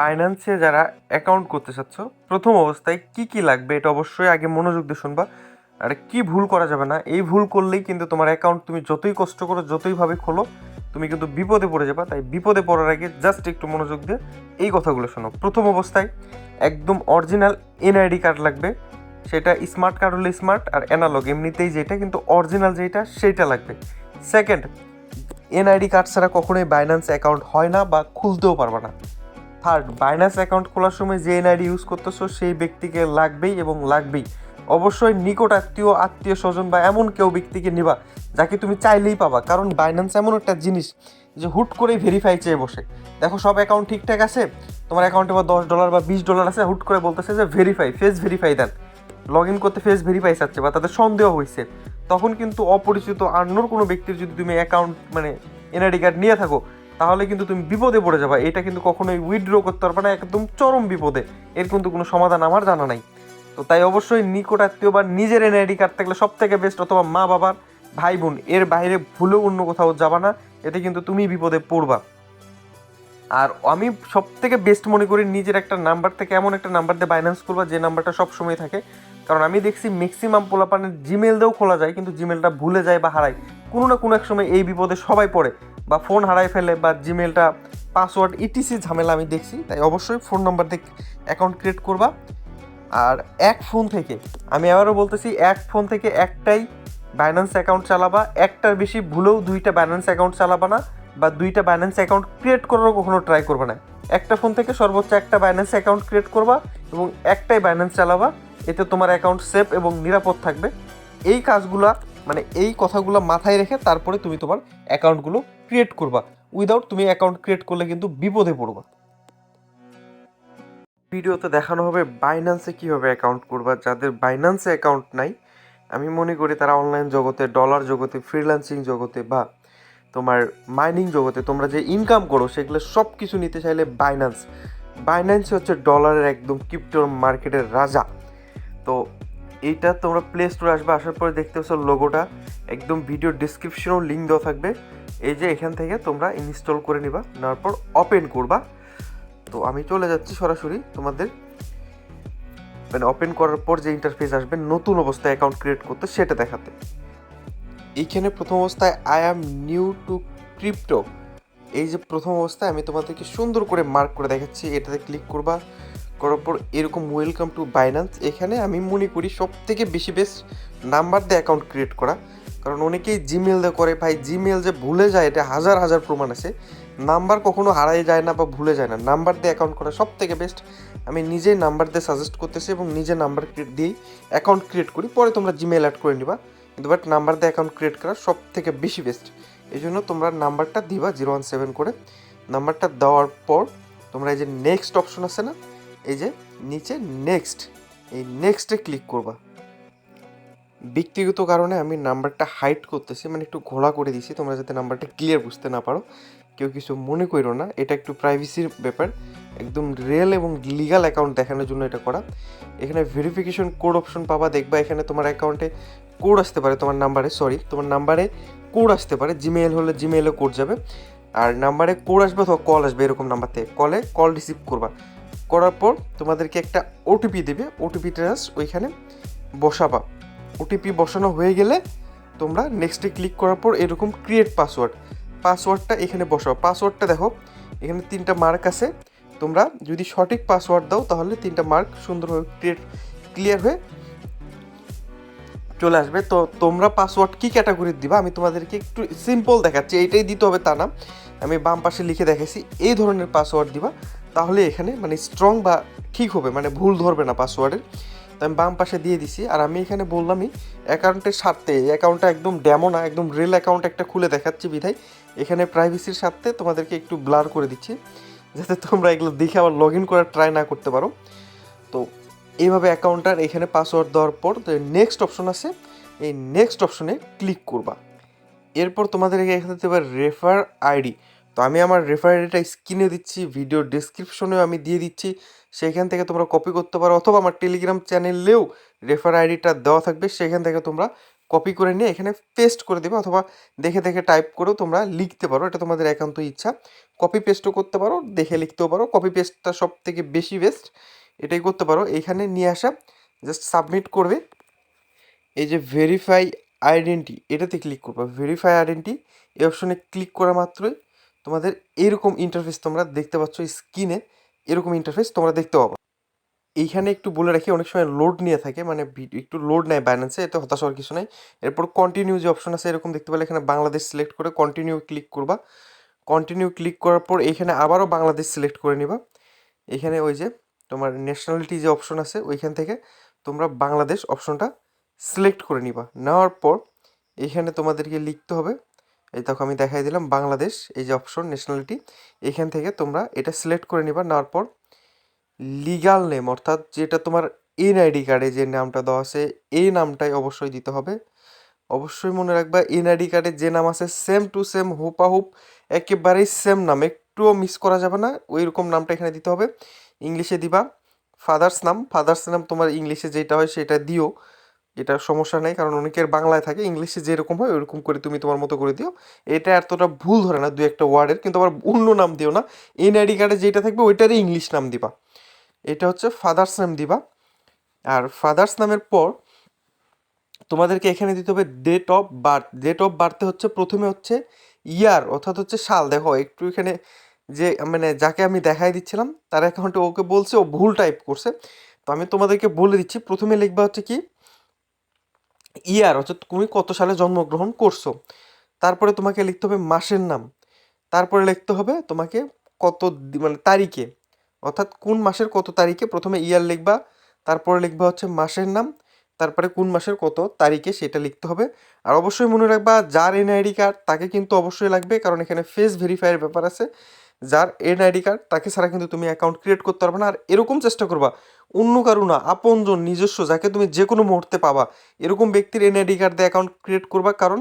বাইন্যান্সে যারা অ্যাকাউন্ট করতে চাচ্ছ, প্রথম অবস্থায় কি কি লাগবে এটা অবশ্যই আগে মনোযোগ দিয়ে শুনবা। আর কি ভুল করা যাবে না, এই ভুল করলেই কিন্তু তোমার অ্যাকাউন্ট তুমি যতই কষ্ট করো, যতইভাবে খোলো, তুমি কিন্তু বিপদে পড়ে যাবা। তাই বিপদে পড়ার আগে জাস্ট একটু মনোযোগ দিয়ে এই কথাগুলো শোনো। প্রথম অবস্থায় একদম অরিজিনাল এনআইডি কার্ড লাগবে। সেটা স্মার্ট কার্ড হলে স্মার্ট আর অ্যানালগ এমনিতেই যেটা, কিন্তু অরিজিনাল যেটা সেইটা লাগবে। সেকেন্ড এনআইডি কার্ড ছাড়া কখনোই বাইন্যান্স অ্যাকাউন্ট হয় না বা খুলতেও পারবে না। থার্ড বাইন্যান্স অ্যাকাউন্ট খোলার সময় যে এনআইডি ইউজ করতেছো, সেই ব্যক্তিকে লাগবেই এবং লাগবেই। অবশ্যই নিকট আত্মীয় আত্মীয় স্বজন বা এমন কেউ ব্যক্তিকে নিবা, যাকে তুমি চাইলেই পাবা। কারণ বাইন্যান্স এমন একটা জিনিস যে হুট করেই ভেরিফাই চেয়ে বসে। দেখো, সব অ্যাকাউন্ট ঠিকঠাক আছে, তোমার অ্যাকাউন্টে বা দশ ডলার বা বিশ ডলার আছে, হুট করে বলতেছে যে verify face verify then. Log in করতে ফেস ভেরিফাই চাচ্ছে বা তাদের সন্দেহ হয়েছে তখন কিন্তু অপরিচিত আন্নোর কোনো ব্যক্তির যদি তুমি অ্যাকাউন্ট মানে এনআইডি কার্ড নিয়ে থাকো তাহলে কিন্তু তুমি বিপদে পড়ে যাবে। এটা কিন্তু কখনোই উইথড্র করতে পারবে না, একদম চরম বিপদে। এর কিন্তু কোনো সমাধান আমার জানা নাই। তো তাই অবশ্যই নিকট আত্মীয় বা নিজের এনআইডি কার্ড থাকলে সব থেকে বেস্ট অথবা মা বাবার ভাই বোন, এর বাইরে ভুলেও অন্য কোথাও যাবা না। এতে কিন্তু তুমি বিপদে পড়বা। আর আমি সব থেকে বেস্ট মনে করি নিজের একটা নাম্বার থেকে এমন একটা নাম্বার দিয়ে বাইন্যান্স করবা যে নাম্বারটা সব সময় থাকে। কারণ আমি দেখছি ম্যাক্সিমাম পোলাপানের জিমেল দিয়েও খোলা যায়, কিন্তু জিমেলটা ভুলে যায় বা হারায়। কোনো না কোনো এক সময় এই বিপদে সবাই পড়ে। বা ফোন হারায় ফেলে বা জিমেলটা পাসওয়ার্ড ইটিসি ঝামেলা আমি দেখছি, তাই অবশ্যই ফোন নাম্বার দিয়ে অ্যাকাউন্ট ক্রিয়েট করবা। আর এক ফোন থেকে, আমি আবারও বলতেছি, এক ফোন থেকে একটাই বাইন্যান্স অ্যাকাউন্ট চালাবা। একটার বেশি ভুলেও দুইটা বাইন্যান্স অ্যাকাউন্ট চালাবা না, বা দুইটা বাইন্যান্স অ্যাকাউন্ট ক্রিয়েট করারও কখনো ট্রাই করবে না। একটা ফোন থেকে সর্বোচ্চ একটা বাইন্যান্স অ্যাকাউন্ট ক্রিয়েট করবা এবং একটাই বাইন্যান্স চালাবা, এতে তোমার অ্যাকাউন্ট সেফ এবং নিরাপদ থাকবে। এই কাজগুলা মানে এই কথাগুলো মাথায় রেখে তারপরে তুমি তোমার অ্যাকাউন্টগুলো ক্রিয়েট করবা। উইদাউট তুমি অ্যাকাউন্ট ক্রিয়েট করলে কিন্তু বিপদে পড়বা। ভিডিওতে দেখানো হবে বাইন্যান্সে কীভাবে অ্যাকাউন্ট করবা। যাদের বাইন্যান্সে অ্যাকাউন্ট নাই, আমি মনে করি তারা অনলাইন জগতে ডলার জগতে ফ্রিল্যান্সিং জগতে বা তোমার মাইনিং জগতে, তোমরা যে ইনকাম করো, সেগুলো সব কিছু নিতে চাইলে বাইন্যান্স বাইন্যান্স হচ্ছে ডলারের একদম ক্রিপ্টো মার্কেটের রাজা। তো এইটা তোমরা প্লে স্টোরে আসবে, আসার পরে দেখতে পাচ্ছ লোগোটা একদম ভিডিও ডিসক্রিপশনেও লিঙ্ক দেওয়া থাকবে। এই যে এখান থেকে তোমরা ইনস্টল করে নিবা, নেওয়ার পর ওপেন করবা। তো আমি চলে যাচ্ছি সরাসরি তোমাদের। মানে ওপেন করার পর যে ইন্টারফেস আসবে, নতুন অবস্থায় অ্যাকাউন্ট ক্রিয়েট করতে, সেটা দেখাতে। এইখানে প্রথম অবস্থায় I am new to crypto এই যে প্রথম অবস্থায় আমি তোমাদেরকে সুন্দর করে মার্ক করে দেখাচ্ছি, এটাতে ক্লিক করবা। করার পর এরকম ওয়েলকাম টু বাইন্যান্স এখানে আমি মনে করি সব থেকে বেশি বেস্ট নাম্বার দিয়ে অ্যাকাউন্ট ক্রিয়েট করা। কারণ অনেকেই জিমেল দিয়ে করে, ভাই জিমেল যে ভুলে যায়, এটা হাজার হাজার প্রমাণ আছে। নাম্বার কখনো হারাই যায় না বা ভুলে যায় না। নাম্বার দিয়ে অ্যাকাউন্ট করা সব থেকে বেস্ট আমি নিজেই নাম্বার দিয়ে সাজেস্ট করতেছি এবং নিজে নাম্বার ক্রিয়েট দিয়েই অ্যাকাউন্ট ক্রিয়েট করি। পরে তোমরা জিমেল অ্যাড করে নিবা। কিন্তু বাট নাম্বার দিয়ে অ্যাকাউন্ট ক্রিয়েট করা সব থেকে বেশি বেস্ট এই জন্য তোমরা নাম্বারটা দিবা জিরো ওয়ান সেভেন করে। নাম্বারটা দেওয়ার পর তোমরা এই যে নেক্সট অপশন আছে না এই যে নিচে নেক্সট এই নেক্সটে ক্লিক করবা। ব্যক্তিগত কারণে আমি নাম্বারটা হাইড করতেছি মানে একটু ঘোলা করে দিছি, তোমরা যাতে নাম্বারটা ক্লিয়ার বুঝতে না পারো। কেউ কিছু মনে করো না, এটা একটু প্রাইভেসির ব্যাপার। একদম রিয়েল এবং লিগাল অ্যাকাউন্ট দেখানোর জন্য এটা করা। এখানে ভেরিফিকেশন কোড অপশন পাবা, দেখবা এখানে তোমার অ্যাকাউন্টে কোড আসতে পারে, তোমার নাম্বারে সরি তোমার নাম্বারে কোড আসতে পারে জিমেল হলে জিমেলে কোড যাবে। আর নাম্বারে কোড আসবে অথবা কল আসবে, এরকম নাম্বার থেকে কলে কল রিসিভ করবা। করার পর তোমাদেরকে একটা ওটিপি দেবে। ওটিপিটা ওইখানে বসাবা। ওটিপি বসানো হয়ে গেলে তোমরা নেক্সটে ক্লিক করার পর এরকম ক্রিয়েট পাসওয়ার্ড পাসওয়ার্ডটা এখানে বসাও। পাসওয়ার্ডটা দেখো, এখানে তিনটা মার্ক আছে। তোমরা যদি সঠিক পাসওয়ার্ড দাও তাহলে তিনটা মার্ক সুন্দরভাবে ক্রিয়েট ক্লিয়ার হয়ে চলে আসবে। তো তোমরা পাসওয়ার্ড কী ক্যাটাগরির দিবা? আমি তোমাদেরকে একটু সিম্পল দেখাচ্ছি। এইটাই দিতে হবে তা না। আমি বাম পাশে লিখে দেখেছি এই ধরনের পাসওয়ার্ড দিবা। তাহলে এখানে মানে স্ট্রং বা ঠিক হবে মানে ভুল ধরবে না পাসওয়ার্ডের তো আমি বাম পাশে দিয়ে দিছি, আর আমি এখানে বললামই অ্যাকাউন্টের স্বার্থে, এই অ্যাকাউন্টটা একদম ডেমো না, একদম রিয়েল অ্যাকাউন্ট একটা খুলে দেখাচ্ছি বিধায়। এখানে প্রাইভেসির স্বার্থে তোমাদেরকে একটু ব্লার করে দিচ্ছি, যাতে তোমরা এগুলো দেখে আবার লগ ইন করার ট্রাই না করতে পারো। তো এইভাবে অ্যাকাউন্টটার এখানে পাসওয়ার্ড দেওয়ার পর নেক্সট অপশন আছে, এই নেক্সট অপশনে ক্লিক করবা। এরপর তোমাদেরকে এখানে দিতে পারে রেফার আইডি আমি আমার রেফার আইডিটা স্ক্রিনে দিচ্ছি ভিডিও ডিসক্রিপশনেও আমি দিয়ে দিচ্ছি। সেখান থেকে তোমরা কপি করতে পারো অথবা আমার টেলিগ্রাম চ্যানেলেও রেফার আইডিটা দেওয়া থাকবে। সেখান থেকে তোমরা কপি করে নিয়ে এখানে পেস্ট করে দেবে অথবা দেখে দেখে টাইপ করেও তোমরা লিখতে পারো। এটা তোমাদের একান্ত ইচ্ছা। কপি পেস্টও করতে পারো, দেখে লিখতেও পারো। কপি পেস্টটা সব থেকে বেশি বেস্ট এটাই করতে পারো। এইখানে নিয়ে আসা জাস্ট সাবমিট করবে। এই যে ভেরিফাই আইডেন্টি এটাতে ক্লিক করবে। ভেরিফাই আইডেন্টি এই অপশনে ক্লিক করা মাত্রই তোমাদের এরকম ইন্টারফেস তোমরা দেখতে পাচ্ছ স্ক্রিনে এরকম ইন্টারফেস তোমরা দেখতে পাবো। এইখানে একটু বলে রাখি, অনেক সময় লোড নিয়ে থাকে মানে একটু লোড নেয় ব্যালেন্সে এতে হতাশ হওয়ার কিছু নাই। এরপর কন্টিনিউ যে অপশন আছে, এরকম দেখতে পেলে এখানে বাংলাদেশ সিলেক্ট করে কন্টিনিউ ক্লিক করবা। কন্টিনিউ ক্লিক করার পর এইখানে আবারও বাংলাদেশ সিলেক্ট করে নিবা। এখানে ওই যে তোমার ন্যাশনালিটি যে অপশন আছে, ওইখান থেকে তোমরা বাংলাদেশ অপশনটা সিলেক্ট করে নিবা। নেওয়ার পর এখানে তোমাদেরকে লিখতে হবে এই দেখো আমি দেখাই দিলাম বাংলাদেশ, এই যে অপশন ন্যাশনালিটি এখান থেকে তোমরা এটা সিলেক্ট করে নিবা, নেওয়ার পর লিগাল নেম অর্থাৎ যেটা তোমার এনআইডি কার্ডে যে নামটা দেওয়া আছে, এই নামটাই অবশ্যই দিতে হবে। অবশ্যই মনে রাখবা এনআইডি কার্ডে যে নাম আছে সেম টু সেম হুপাহুপ, একেবারেই সেম নাম, একটুও মিস করা যাবে না ওই রকম নামটা এখানে দিতে হবে। ইংলিশে দিবা ফাদার্স নাম ফাদার্স নাম তোমার ইংলিশে যেটা হয় সেটা দিও। এটা সমস্যা নেই, কারণ অনেকের বাংলায় থাকে, ইংলিশে যেরকম হয় ওরকম করে তুমি তোমার মতো করে দিও। এটা এতটা ভুল ধরে না দু একটা ওয়ার্ডের, কিন্তু আবার অন্য নাম দিও না। এনআইডি কার্ডে যেটা থাকবে ওইটারই ইংলিশ নাম দিবা। এটা হচ্ছে ফাদার্স নেম দিবা। আর ফাদার্স নামের পর তোমাদেরকে এখানে দিতে হবে date of birth date of বার্থে হচ্ছে প্রথমে হচ্ছে ইয়ার অর্থাৎ হচ্ছে সাল। দেখো, একটু এখানে যে মানে যাকে আমি দেখাই দিচ্ছিলাম, তার অ্যাকাউন্টে ওকে বলছে, ও ভুল টাইপ করছে। তো আমি তোমাদেরকে বলে দিচ্ছি, প্রথমে লিখবা হচ্ছে কি ইয়ার, অর্থাৎ তুমি কত সালে জন্মগ্রহণ করছ? তারপরে তোমাকে লিখতে হবে মাসের নাম। তারপরে লিখতে হবে তোমাকে কত মানে তারিখে। অর্থাৎ কোন মাসের কত তারিখে প্রথমে ইয়ার লিখবা, তারপরে লিখবা হচ্ছে মাসের নাম, তারপরে কোন মাসের কত তারিখে সেটা লিখতে হবে। আর অবশ্যই মনে রাখবা, যার এনআইডি কার্ড তাকে কিন্তু অবশ্যই লাগবে, কারণ এখানে ফেস ভেরিফাইয়ের ব্যাপার আছে। যার এনআইডি কার্ড, তাকে ছাড়া কিন্তু তুমি অ্যাকাউন্ট ক্রিয়েট করতে পারবে না। আর এরকম চেষ্টা করবা, অন্য কারও না, আপনজন, নিজস্ব, যাকে তুমি যে কোনো মুহূর্তে পাবা, এরকম ব্যক্তির এনআইডি কার্ড দিয়ে অ্যাকাউন্ট ক্রিয়েট করবা। কারণ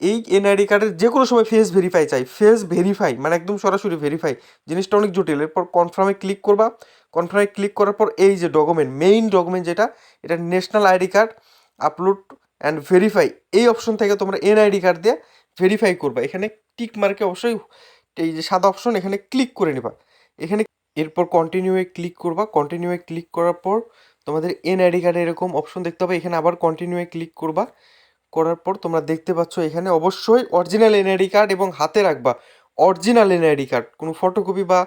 এই এন এনআইডি কার্ডের যে কোনো সময় ফেস ভেরিফাই চাই। ফেস ভেরিফাই মানে একদম সরাসরি ভেরিফাই জিনিসটা অনেক জটিল। এরপর কনফার্মে ক্লিক করবা। কনফার্মে ক্লিক করার পর এই যে ডকুমেন্ট মেইন ডকুমেন্ট যেটা, এটা national ID card upload and verify এই অপশন থেকে তোমরা এন এনআইডি কার্ড দিয়ে ভেরিফাই করবা। এখানে টিক মার্কে অবশ্যই এই যে সাদা অপশন, এখানে ক্লিক করে নেবা। এখানে এরপর কন্টিনিউয়ে ক্লিক করবা। কন্টিনিউয়ে ক্লিক করার পর তোমাদের এনআইডি কার্ডে এরকম অপশন দেখতে হবে এখানে আবার কন্টিনিউয়ে ক্লিক করবা। করার পর তোমরা দেখতে পাচ্ছ এখানে অবশ্যই অরিজিনাল এনআইডি কার্ড এবং হাতে রাখবা। অরিজিনাল এনআইডি কার্ড কোনো ফটোকপি বা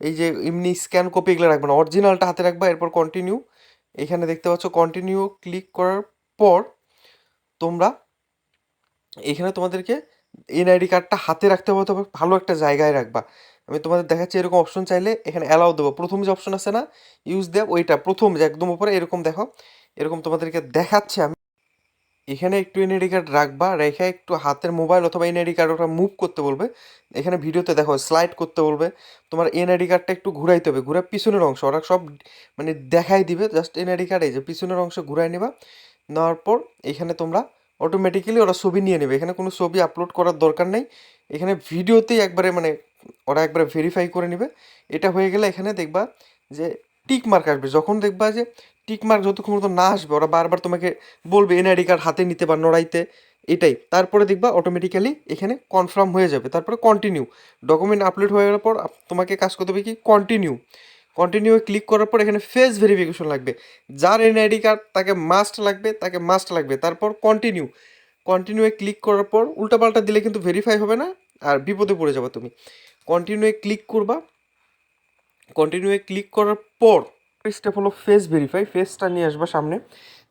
এই যে এমনি স্ক্যান কপি এগুলো রাখবে না। অরিজিনালটা হাতে রাখবা, এরপর কন্টিনিউ এখানে দেখতে পাচ্ছ কন্টিনিউ ক্লিক করার পর তোমরা এখানে তোমাদেরকে এনআইডি কার্ডটা হাতে রাখতে হবে তবে ভালো একটা জায়গায় রাখবা। আমি তোমাদের দেখাচ্ছি এরকম অপশন চাইলে এখানে অ্যালাউ দেবো। প্রথম যে অপশন আছে না ইউজ দেব, ওইটা প্রথম যে একদম উপরে, এরকম দেখো। এরকম তোমাদেরকে দেখাচ্ছে আমি। এখানে একটু এনআইডি কার্ড রাখবা, রেখে একটু হাতের মোবাইল অথবা এনআইডি কার্ড ওটা মুভ করতে বলবে। এখানে ভিডিওতে দেখো স্লাইড করতে বলবে। তোমার এনআইডি কার্ডটা একটু ঘুরাইতে হবে, ঘুরে পিছনের অংশ। ওরা সব মানে দেখাই দিবে জাস্ট এনআইডি কার্ড যে পিছনের অংশ ঘুরাই নেবা। নেওয়ার পর এখানে তোমরা অটোমেটিক্যালি ওরা ছবি নিয়ে নেবে। এখানে কোনো ছবি আপলোড করার দরকার নেই। এখানে ভিডিওতেই একবারে মানে ওরা একবারে ভেরিফাই করে নেবে। এটা হয়ে গেলে এখানে দেখবা যে টিক মার্ক আসবে। যখন দেখবা যে টিক মার্ক যতক্ষণ পর্যন্ত না আসবে, ওরা বারবার তোমাকে বলবে এনআইডি কার্ড হাতে নিতে বা নড়াইতে। এটাই। তারপরে দেখবা অটোমেটিক্যালি এখানে কনফার্ম হয়ে যাবে। তারপরে কন্টিনিউ ডকুমেন্ট আপলোড হয়ে গেলার পর তোমাকে কাজ করতে হবে কি? কন্টিনিউ কন্টিনিউ ক্লিক করার পর এখানে ফেস ভেরিফিকেশন লাগবে। যার এনআইডি কার্ড তাকে মাস্ট লাগবে, তাকে মাস্ট লাগবে। তারপর কন্টিনিউ কন্টিনিউয়ে ক্লিক করার পর উল্টাপাল্টা দিলে কিন্তু ভেরিফাই হবে না, আর বিপদে পড়ে যাবে তুমি। কন্টিনিউয়ে ক্লিক করবা। কন্টিনিউয়ে ক্লিক করার পর স্টেপ হলো ফেস ভেরিফাই ফেসটা নিয়ে আসবা সামনে।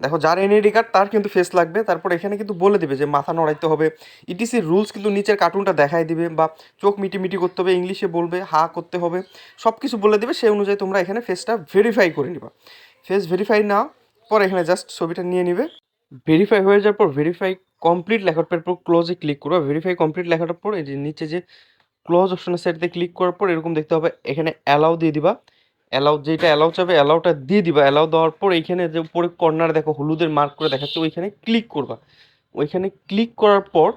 দেখো, যার এনআইডি কার্ড তার কিন্তু ফেস লাগবে। তারপর এখানে কিন্তু বলে দিবে যে মাথা নড়াইতে হবে। ইটিসির রুলস কিন্তু নিচের কার্টুনটা দেখাই দিবে বা চোখ মিটি মিটি করতে হবে ইংলিশে বলবে, হা করতে হবে। সব কিছু বলে দেবে, সেই অনুযায়ী তোমরা এখানে ফেসটা ভেরিফাই করে নিবা। ফেস ভেরিফাই না পর এখানে জাস্ট ছবিটা নিয়ে নিবে। ভেরিফাই হয়ে যাওয়ার পর ভেরিফাই কমপ্লিট লেখার পর ক্লোজে ক্লিক করবে। ভেরিফাই কমপ্লিট লেখার পর, এই যে নিচে যে ক্লোজ অপশনের সাইডে ক্লিক করার পর, এরকম দেখতে হবে। এখানে অ্যালাউ দিয়ে দিবা। অ্যালাউ যেটা অ্যালাউ চাবে অ্যালাউটা দিয়ে দিবা। অ্যালাউ দেওয়ার পর এইখানে যে উপরে কর্নার দেখো, হলুদের মার্ক করে দেখাচ্ছে, ওইখানে ক্লিক করবা। ওইখানে ক্লিক করার পর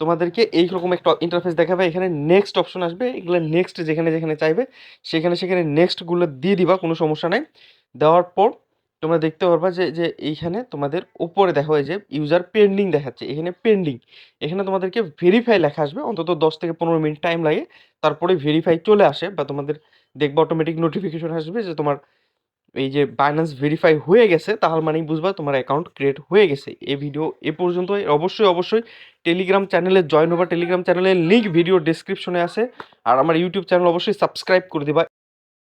তোমাদেরকে এইরকম একটা ইন্টারফেস দেখাবে। এখানে নেক্সট অপশন আসবে। এগুলো নেক্সট যেখানে যেখানে চাইবে, সেখানে সেখানে নেক্সটগুলো দিয়ে দিবা, কোনো সমস্যা নাই। দেওয়ার পর তোমরা দেখতে পারবা যে যে এইখানে তোমাদের উপরে দেখো, এই যে ইউজার পেন্ডিং দেখাচ্ছে। এখানে পেন্ডিং এখানে তোমাদেরকে ভেরিফাই লেখা আসবে। অন্তত দশ থেকে পনেরো মিনিট টাইম লাগে। তারপরে ভেরিফাই চলে আসে বা তোমাদের দেখবা অটোমেটিক নোটিফিকেশন আসবে যে তোমার এই যে বাইন্যান্স ভেরিফাই হয়ে গেছে, তাহলে মানেই বুঝবা তোমার অ্যাকাউন্ট ক্রিয়েট হয়ে গেছে। এই ভিডিও এ পর্যন্ত অবশ্যই অবশ্যই টেলিগ্রাম চ্যানেলে জয়েন হবা। টেলিগ্রাম চ্যানেলের লিঙ্ক ভিডিও ডিসক্রিপশনে আছে। আর আমার ইউটিউব চ্যানেল অবশ্যই সাবস্ক্রাইব করে দিবা।